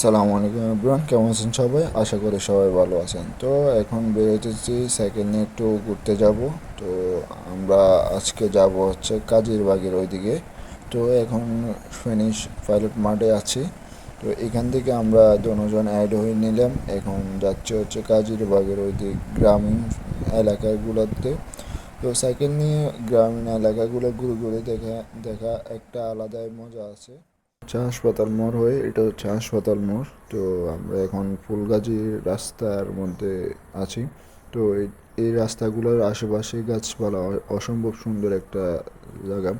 আসসালামু আলাইকুম ইব্রান কেমন আছেন সবাই? আশা করি সবাই ভালো আছেন। তো এখন বেরোতেছি সাইকেল নিয়ে একটু ঘুরতে যাব। তো আমরা আজকে যাব হচ্ছে কাজীর বাগের ওইদিকে। তো এখন ফিনিশ পাইলট মাঠে আছি। তো এখান থেকে আমরা দুজন অ্যাড হয়ে নিলাম। এখন যাচ্ছে হচ্ছে কাজীর বাগের ওই দিক গ্রামীণ এলাকাগুলোতে। তো সাইকেল নিয়ে গ্রামীণ এলাকাগুলো ঘুরে ঘুরে দেখা দেখা একটা আলাদাই মজা আছে। হচ্ছে হাসপাতাল মোড় হয়ে এটা হচ্ছে হাসপাতাল মোড়। তো আমরা এখন ফুলগাজী রাস্তার মধ্যে আছি। তো এই- রাস্তাগুলোর আশেপাশে গাছপালা অসম্ভব সুন্দর একটা জায়গা।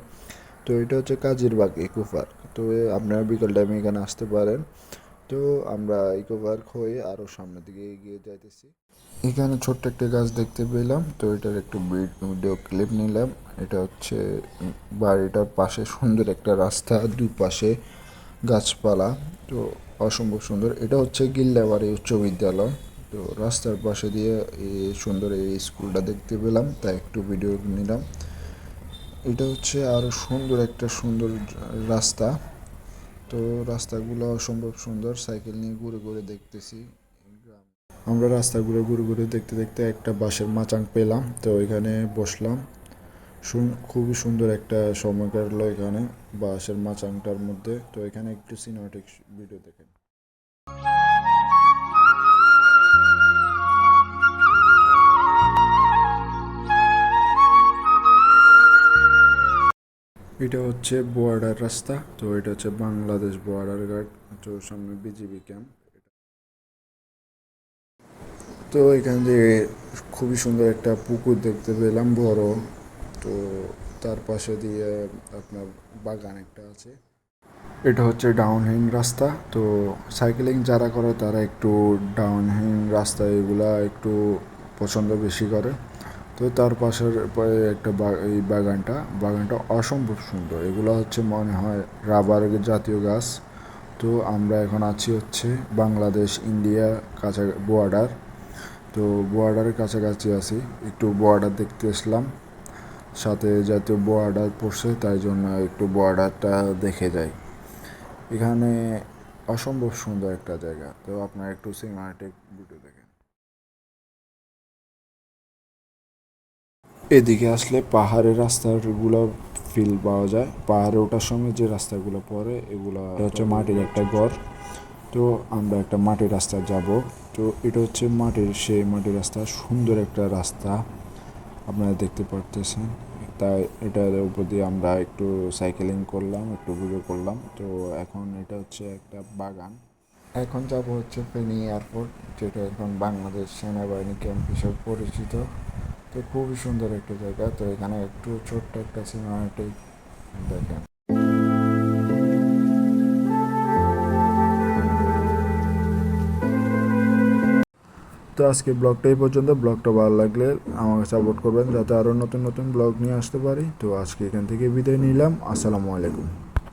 তো এটা হচ্ছে কাজীর বাগ ইকো পার্ক। তো আপনারা বিকাল টাইমে এখানে আসতে পারেন। তো আমরা ইকো পার্ক হয়ে আরও সামনের দিকে এগিয়ে যাইতেছি। এখানে ছোট্ট একটা গাছ দেখতে পেলাম। তো এটার একটু ভিডিও ক্লিপ নিলাম। এটা হচ্ছে, বাড়িটার পাশে সুন্দর একটা রাস্তা দুই পাশে গাছপালা। তো অসম্ভব সুন্দর। এটা হচ্ছে গিল্লাবাড়ি উচ্চ বিদ্যালয়। তো রাস্তার পাশে দিয়ে এই সুন্দর এই স্কুলটা দেখতে পেলাম। তাই একটু ভিডিও নিলাম। এটা হচ্ছে আরও সুন্দর একটা সুন্দর রাস্তা। তো রাস্তাগুলো অসম্ভব সুন্দর। সাইকেল নিয়ে ঘুরে ঘুরে দেখতেছি। আমরা রাস্তাগুলো ঘুরে ঘুরে ঘুরে দেখতে দেখতে একটা বাঁশের মাচাং পেলাম, তো এখানে বসলাম। খুবই সুন্দর একটা সময় কাটলো এখানে বাঁশের মাচাংটার মধ্যে। তো এখানে একটু সিনেমাটিক ভিডিও দেখেন। এটা হচ্ছে বর্ডার রাস্তা, তো এটা হচ্ছে বাংলাদেশ বর্ডার গার্ড তো সামনে বিজিবি ক্যাম্প তো এখান থেকে খুবই সুন্দর একটা পুকুর দেখতে পেলাম, বড়। তো তার পাশে দিয়ে আপনার বাগান একটা আছে। এটা হচ্ছে ডাউনহিল রাস্তা। তো সাইকেলিং যারা করে তারা একটু ডাউনহিল রাস্তা এগুলা একটু পছন্দ বেশি করে। তো তার পাশের পরে একটা এই বাগানটা। বাগানটা অসম্ভব সুন্দর। এগুলো হচ্ছে মনে হয় রাবার জাতীয় গাছ। তো আমরা এখন আছি হচ্ছে বাংলাদেশ ইন্ডিয়া কাছা বর্ডার তো বর্ডারের কাছাকাছি আছি, একটু বর্ডার দেখতে আসলাম। সাথে জাতীয় বর্ডার পড়ছে, তাই জন্য একটু বর্ডারটা দেখে যাই। এখানে অসম্ভব সুন্দর একটা জায়গা। তো আপনার একটু সিনেমাটিক ভিডিও দেখেন। এদিকে আসলে পাহাড়ের রাস্তাগুলো ফিল পাওয়া যায়। পাহাড়ে ওঠার সময় যে রাস্তাগুলো পড়ে, এগুলো হচ্ছে মাটির একটা ঘর। তো আমরা একটা মাটির রাস্তা যাব। তো এটা হচ্ছে মাটির, সেই মাটির রাস্তা, সুন্দর একটা রাস্তা আপনারা দেখতে পারতেছেন। তাই এটার উপর দিয়ে আমরা একটু সাইকেলিং করলাম, একটু ভিডিও করলাম। তো এখন এটা হচ্ছে একটা বাগান। এখন যাব হচ্ছে ফেনী এয়ারপোর্ট যেটা এখন বাংলাদেশ সেনাবাহিনী ক্যাম্প হিসেবে পরিচিত। তো খুবই সুন্দর একটা জায়গা। তো এখানে একটু ছোট্ট একটা সিনেমাটিক দেখেন। তো আজকে ব্লগটা এই পর্যন্ত। ব্লগটা ভালো লাগলে আমাকে সাপোর্ট করবেন যাতে আরও নতুন নতুন ব্লগ নিয়ে আসতে পারি। তো আজকে এখান থেকে বিদায় নিলাম। আসসালামু আলাইকুম।